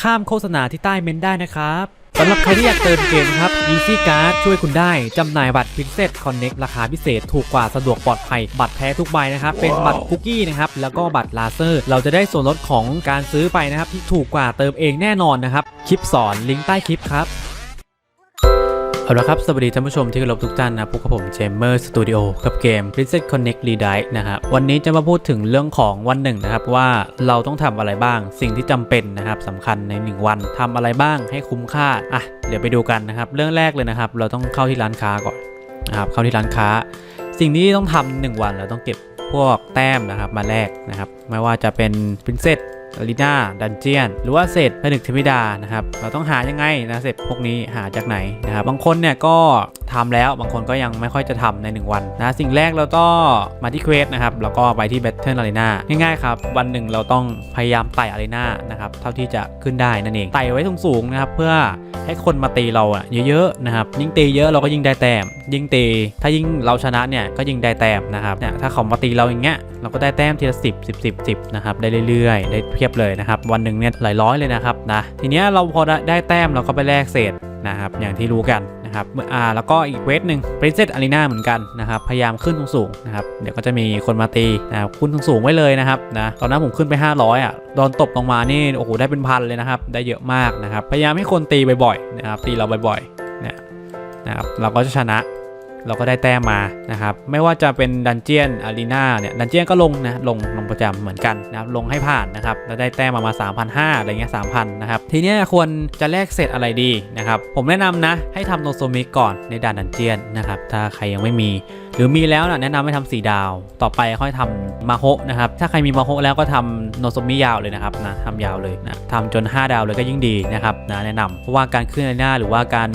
ข้ามโฆษณาที่ใต้เมนได้นะครับสำหรับใครที่อยากเติมเกมครับ Easy Card ช่วยคุณได้ จำหน่ายบัตร Princess Connect ราคาพิเศษถูกกว่าสะดวกปลอดภัย บัตรแท้ทุกใบนะครับ เป็นบัตรคุกกี้นะครับ แล้วก็บัตรลาเซอร์ เราจะได้ส่วนลดของการซื้อไปนะครับ ที่ถูกกว่าเติมเองแน่นอนนะครับ คลิปสอนลิงก์ใต้คลิปครับ เอาละครับ สวัสดีท่านผู้ชมที่เคารพทุกท่านนะพบกับผมเจมเมอร์สตูดิโอกับเกม Princess Connect r e d i นะครับวันนี้จะมาพูดถึงเรื่องของวันหนึ่งนะครับ ว่าเราต้องทำอะไรบ้าง สิ่งที่จำเป็นนะครับสำคัญใน 1 วันทำอะไรบ้างให้คุ้มค่า อะ เดี๋ยวไปดูกันนะครับ เรื่องแรกเลยนะครับ เราต้องเข้าที่ร้านค้าก่อนนะครับเข้าที่ร้านค้า สิ่งที่ต้องทำหนึ่งวันเราต้องเก็บพวกแต้มนะครับมาแลกนะครับ ไม่ว่าจะเป็น Princess อารีนาดันเจียน หรือว่าเศษผนึกเทมิดานะครับ เราต้องหายังไงนะเศษพวกนี้หาจากไหนนะครับ บางคนเนี่ยก็ทำแล้วบางคนก็ยังไม่ค่อยจะทำใน 1 วันนะ สิ่งแรกเราก็มาที่เควสนะครับ แล้วก็ไปที่แบทเทิลอารีนาง่ายๆครับ วันหนึ่งเราต้องพยายามไต่อารีนานะครับ เท่าที่จะขึ้นได้นั่นเอง ไต่ไว้สูงๆนะครับ เพื่อให้คนมาตีเราอะเยอะๆนะครับ ยิ่งตีเยอะเราก็ยิ่งได้แต้ม ยิ่งตี ถ้ายิ่งเราชนะเนี่ยก็ยิ่งได้แต้มนะครับ เนี่ยถ้าเขามาตีเราอย่างเงี้ยเราก็ได้แต้มทีละ 10 10 10 10นะครับ ได้เรื่อยๆ ได้เพียบเลยนะครับ วันหนึ่งเนี่ยหลายร้อยเลยนะครับนะทีเนี้ยเราพอได้แต้มเราก็ไปแลกเศษนะครับอย่างที่รู้กันนะครับออ่าแล้วก็อีกเวทหนึ่ง Princess Arena เหมือนกันนะครับพยายามขึ้นสูงๆนะครับเดี๋ยวก็จะมีคนมาตีนะครับขึ้นสูงๆไว้เลยนะครับนะตอนนั้นผมขึ้นไป 500อะโดนตบลงมานี่โอ้โหได้เป็นพันเลยนะครับได้เยอะมากนะครับพยายามให้คนตีบ่อยๆนะครับตีเราบ่อยๆเนี่ยนะครับเราก็จะชนะ เราก็ได้แต้มมานะครับ ไม่ว่าจะเป็นดันเจียนอารีนาเนี่ย ดันเจียนก็ลงนะ ลงลงประจำเหมือนกันนะครับ ลงให้ผ่านนะครับ แล้วได้แต้มมามา 3,500อะไรเงี้ย3,000นะครับ ทีเนี้ยควรจะแลกเสร็จอะไรดีนะครับ ผมแนะนำนะ ให้ทำโนโซมิก่อนในด่านดันเจียนนะครับ ถ้าใครยังไม่มี หรือมีแล้วนะแนะนำให้ทำ4ดาว ต่อไปค่อยทำมาโฮนะครับ ถ้าใครมีมาโฮแล้วก็ทำโนโซมิยาวเลยนะครับนะทำยาวเลยนะทำจน 5 ดาวเลยก็ยิ่งดีนะครับนะแนะนำเพราะว่าการขึ้นอารีนาหรือว่าการ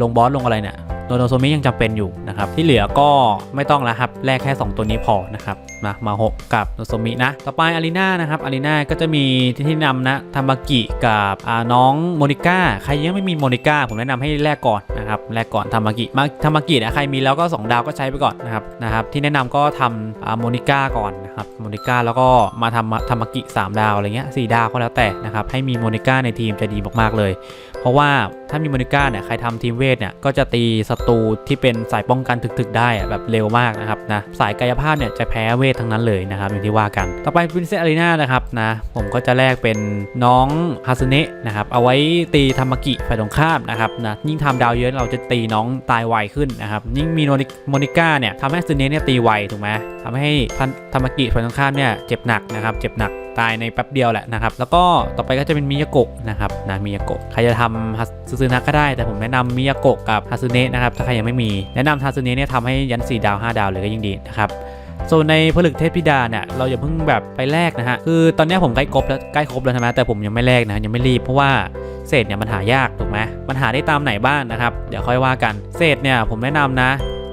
ลงบอสลงอะไรเนี่ย โดโนโซมิยังจำเป็นอยู่นะครับที่เหลือก็ไม่ต้องแล้วครับแลกแค่ 2 ตัวนี้พอนะครับนะมาหกกับโนโซมินะต่อไปอารีนานะครับอารีนาก็จะมีที่ที่นำนะทามากิกับอ่าน้องโมนิก้าใครยังไม่มีโมนิก้าผมแนะนำให้แลกก่อนนะครับแลกก่อนทามากิมาทามากินะใครมีแล้วก็ 2 ดาวก็ใช้ไปก่อนนะครับนะครับที่แนะนำก็ทำอ่าโมนิก้าก่อนนะครับโมนิก้าแล้วก็มาทำทามากิ3ดาวอะไรเงี้ยสดาวก็แล้วแต่นะครับให้มีโมนิก้าในทีมจะดีมากๆเลยเพราะว่าถ้ามีโมนิก้าเนี่ยใครทำทีมเวทเนี่ยก็จะตีศัตรูที่เป็นสายป้องกันถึกๆ ได้อะแบบเร็วมากนะครับนะสายกายภาพเนี่ยจะแพ้เวททั้งนั้นเลยนะครับอย่างที่ว่ากัน ต่อไป Princess Arena นะครับนะผมก็จะแลกเป็นน้องฮาซุเนะนะครับเอาไว้ตีทามกิฝ่ายตรงข้ามนะครับนะยิ่งทำดาวเยอะเราจะตีน้องตายไวขึ้นนะครับยิ่งมีโมนิก้าเนี่ยทำให้ฮาซุเนะเนี่ยตีไวถูกไหมทำให้ทามกิฝ่ายตรงข้ามเนี่ยเจ็บหนักนะครับเจ็บหนัก ตายในแป๊บเดียวแหละนะครับ แล้วก็ต่อไปก็จะเป็นมิยาโกะนะครับนะมิยาโกะใครจะทำฮัซึซึนะก็ได้ แต่ผมแนะนำมิยาโกะกับฮาซึเนะนะครับถ้าใครยังไม่มีแนะนำฮาซึเนะเนี่ยทำให้ยัน4ดาว 5 ดาวเลยก็ยิ่งดีนะครับส่วนในผลึกเทพธิดาเนี่ยเราอย่าเพิ่งแบบไปแลกนะฮะคือตอนนี้ผมใกล้ครบแล้วใกล้ครบแล้วใช่ไหมแต่ผมยังไม่แลกนะยังไม่รีบเพราะว่าเศษเนี่ยมันหายากถูกไหมมันหาได้ตามไหนบ้างนะครับ เดี๋ยวค่อยว่ากันเศษเนี่ยผมแนะนำนะ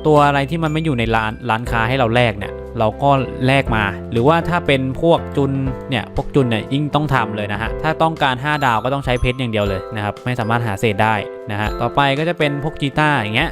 ตัวอะไรที่มันไม่อยู่ในร้านร้านค้าให้เราแลกเนี่ย เราก็แลกมา หรือว่าถ้าเป็นพวกจุนเนี่ยพวกจุนเนี่ยยิ่งต้องทำเลยนะฮะถ้าต้องการ 5 ดาวก็ต้องใช้เพชรอย่างเดียวเลยนะครับไม่สามารถหาเศษได้นะฮะต่อไปก็จะเป็นพวกจีต้าอย่างเงี้ย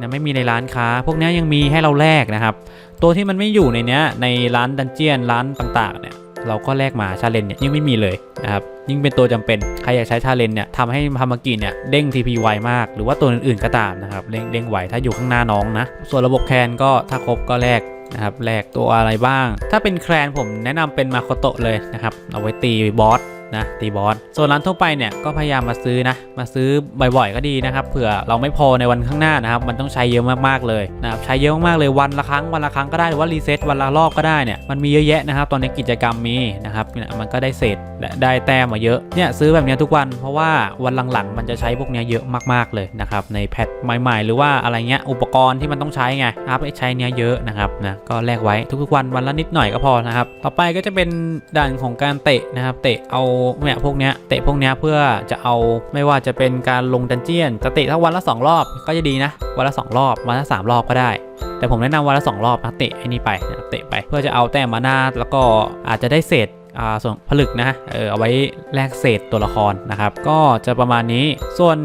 นะไม่มีในร้านค้า พวกนี้ยังมีให้เราแลกนะครับ ตัวที่มันไม่อยู่ในเนี้ยในร้านดันเจียนร้านต่างๆเนี่ยเราก็แลกมาชาเลนเนี่ยยิ่งไม่มีเลยนะครับยิ่งเป็นตัวจำเป็นใครอยากใช้ชาเลนเนี่ยทำให้ฮามากิเนี่ยเด้ง TP ไวมาก หรือว่าตัวอื่นๆก็ตามนะครับเด้งเด้งไวถ้าอยู่ข้างหน้าน้องนะส่วนระบบแคนก็ถ้าครบก็แลก นะครับแลกตัวอะไรบ้าง ถ้าเป็นแคลนผมแนะนำเป็นมาโคโตะเลยนะครับ เอาไว้ตีบอส นะตีบอสส่วนร้านทั่วไปเนี่ยก็พยายามมาซื้อนะ มาซื้อบ่อยๆก็ดีนะครับเผื่อเราไม่พอในวันข้างหน้านะครับ มันต้องใช้เยอะมากๆเลยนะครับใช้เยอะมากๆเลยวันละครั้งวันละครั้งก็ได้หรือว่ารีเซ็ตวันละรอบก็ได้เนี่ยมันมีเยอะแยะนะครับ ตอนนี้กิจกรรมมีนะครับมันก็ได้เศษและได้แต้มมาเยอะเนี่ยซื้อแบบนี้ทุกวันเพราะว่าวันหลังๆ มันจะใช้พวกเนี้ยเยอะมากๆเลยนะครับในแพทใหม่ ๆ หรือว่าอะไรเงี้ยอุปกรณ์ที่มันต้องใช้ไงอัพให้ใช้เนี้ยเยอะนะครับนะก็แลกไว้ทุกๆวันวันละนิดหน่อยก็พอนะครับต่อไปก็จะเป็นด่านของการเตะนะครับเตะเอาเนี่ยพวกเนี้ยเตะพวกเนี้ยเพื่อจะเอาไม่ว่าจะเป็นการลงดันเจียนจะเตะถ้งวันละ 2 รอบก็จะดีนะ วันละ 2 รอบ วันละ 3 รอบก็ได้ แต่ผมแนะนำวันละ 2 รอบนะเตะไอ้นี่ไปเตะไปเพื่อจะเอาแต้มมาหน้าแล้วก็อาจจะได้เศษอ่าส่วนผลึกนะเออเอาไว้แลกเศษตัวละครนะครับ ก็จะประมาณนี้ส่วน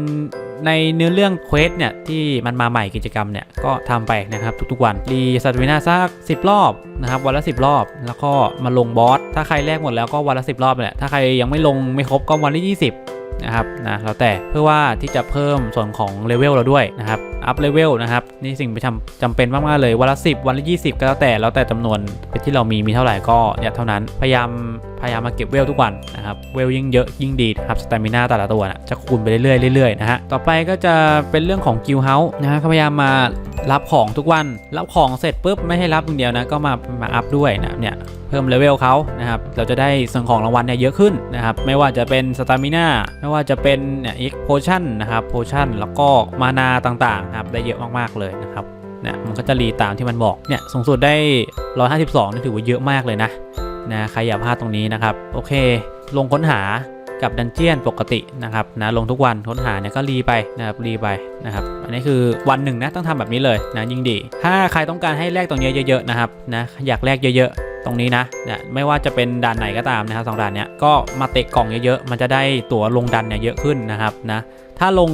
ในเนื้อเรื่องเควสเนี่ยที่มันมาใหม่กิจกรรมเนี่ยก็ทำไปนะครับทุกๆวันรีสตวินาสัก10 รอบนะครับวันละ 10 รอบ แล้วก็มาลงบอสถ้าใครแลกหมดแล้วก็วันละ 10 รอบแหละถ้าใครยังไม่ลงไม่ครบก็วันละ20นะครับนะแล้วแต่เพื่อว่าที่จะเพิ่มส่วนของเลเวลเราด้วยนะครับอัพเลเวลนะครับ นี่สิ่งที่จำจำเป็นมากๆเลย วันละ 10 วันละ 20 ก็แล้วแต่แล้วแต่จำนวนที่เรามีมีเท่าไหร่ก็เนี่ยเท่านั้นพยายามพยายามมาเก็บเวลทุกวันนะครับเวลยิ่งเยอะยิ่งดีครับสเตมิน่าแต่ละตัวนะจะคูณไปเรื่อยๆเรื่อยๆนะฮะต่อไปก็จะเป็นเรื่องของกิลเฮาส์นะฮะพยายามมารับของทุกวันรับของเสร็จปุ๊บไม่ให้รับอย่างเดียวนะก็มามาอัพด้วยนะเนี่ยเพิ่มเลเวลเขานะครับเราจะได้ส่วนของรางวัลเนี่ยเยอะขึ้นนะครับไม่ว่าจะเป็นสตามิน่าไม่ว่าจะเป็นเนี่ยอีกโพชั่นนะครับโพชั่นแล้วก็มานาต่างๆนะครับได้เยอะมากๆเลยนะครับเนี่ยมันก็จะรีตามที่มันบอกเนี่ยสูงสุดได้ 152นี่ถือว่าเยอะมากเลยนะนะใครอย่าพลาดตรงนี้นะครับ โอเค ลงค้นหากับดันเจียนปกตินะครับนะลงทุกวันค้นหาเนี่ยก็รีไปนะครับรีไปนะครับอันนี้คือวันหนึ่งนะต้องทำแบบนี้เลยนะยิ่งดี ถ้าใครต้องการให้แลกตรงนี้เยอะๆนะครับนะอยากแลกเยอะๆ ตรงนี้นะเนี่ยไม่ว่าจะเป็นด่านไหนก็ตามนะครับสองด่านเนี้ยก็มาเตะกล่องเยอะๆมันจะได้ตั๋วลงดันเนี่ยเยอะขึ้นนะครับนะถ้าลง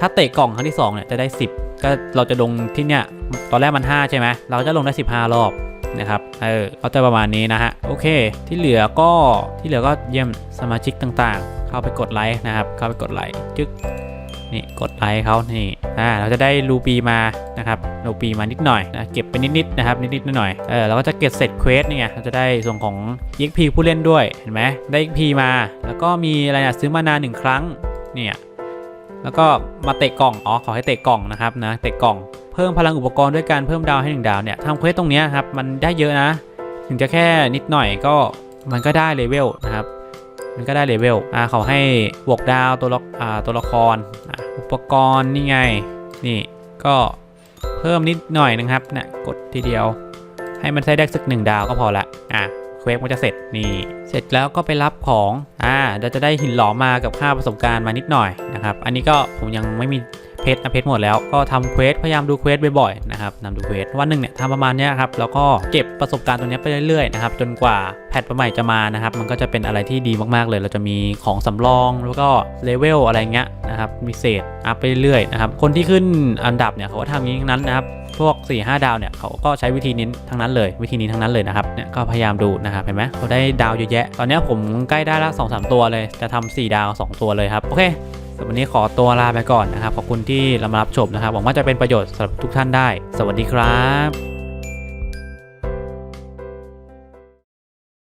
ถ้าเตะกล่องครั้งที่2เนี่ยจะได้ 10 ก็เราจะลงที่เนี่ยตอนแรกมัน 5 ใช่ไหมเราจะลงได้ 15 รอบนะครับเออก็จะประมาณนี้นะฮะโอเค ที่เหลือก็ที่เหลือก็เยี่ยมสมาชิกต่างๆ เข้าไปกดไลค์นะครับเข้าไปกดไลค์จึ๊ก นี่กดไลค์เขานี่อ่าเราจะได้รูปีมานะครับรูปีมานิดหน่อยนะเก็บไปนิดๆนะครับนิดๆหน่อยๆเออเราก็จะเก็บเสร็จเควสนี่ไงเราจะได้ส่วนของ EXP ผู้เล่นด้วยเห็นไหมได้ EXP มา แล้วก็มีอะไรนะซื้อมานาหนึ่งครั้งเนี่ยแล้วก็มาเตะกล่องอ๋อขอให้เตะกล่องนะครับนะเตะกล่องเพิ่มพลังอุปกรณ์ด้วยการเพิ่มดาวให้หนึ่งดาวเนี่ยทำเควสตรงนี้ครับมันได้เยอะนะ ถึงจะแค่นิดหน่อยก็มันก็ได้เลเวลนะครับ มันก็ได้เลเวลอ่าเขาให้บวกดาวตัวละอ่าตัวละครอะอุปกรณ์นี่ไงนี่ก็เพิ่มนิดหน่อยนะครับเนี่ยกดทีเดียว ให้มันใช้ได้สักหนึ่งดาวก็พอละอะเควกมันจะเสร็จนี่เสร็จแล้วก็ไปรับของอ่าเราจะได้หินหลอมมากับค่าประสบการณ์มานิดหน่อยนะครับ อันนี้ก็ผมยังไม่มี เพชรนะเพชรหมดแล้วก็ทำเควสพยายามดูเควสบ่อยๆนะครับนำดูเควสวันหนึ่งเนี่ยทำประมาณนี้ครับแล้วก็เก็บประสบการณ์ตรงนี้ไปเรื่อยๆนะครับจนกว่าแพทใหม่จะมานะครับมันก็จะเป็นอะไรที่ดีมากๆเลย เราจะมีของสำรองแล้วก็เลเวลอะไรเงี้ยนะครับมีเศษอัพไปเรื่อยๆนะครับคนที่ขึ้นอันดับเนี่ยเขาก็ทำอย่างนี้ทั้งนั้นนะครับพวก 4 5 ดาวเนี่ยเขาก็ใช้วิธีนี้ทั้งนั้นเลย วิธีนี้ทั้งนั้นเลยนะครับเนี่ยก็พยายามดูนะครับเห็นไหมเขาได้ดาวเยอะแยะ ตอนนี้ผมใกล้ได้ละ2อสตัวเลย จะทำ4ดาว 2 ตัวเลยครับ โอเคำหรับวันนี้ขอตัวลาไปก่อนนะครับ ขอบคุณที่รับชมนะครับ หวังว่าจะเป็นประโยชน์สำหรับทุกท่านได้ สวัสดีครับ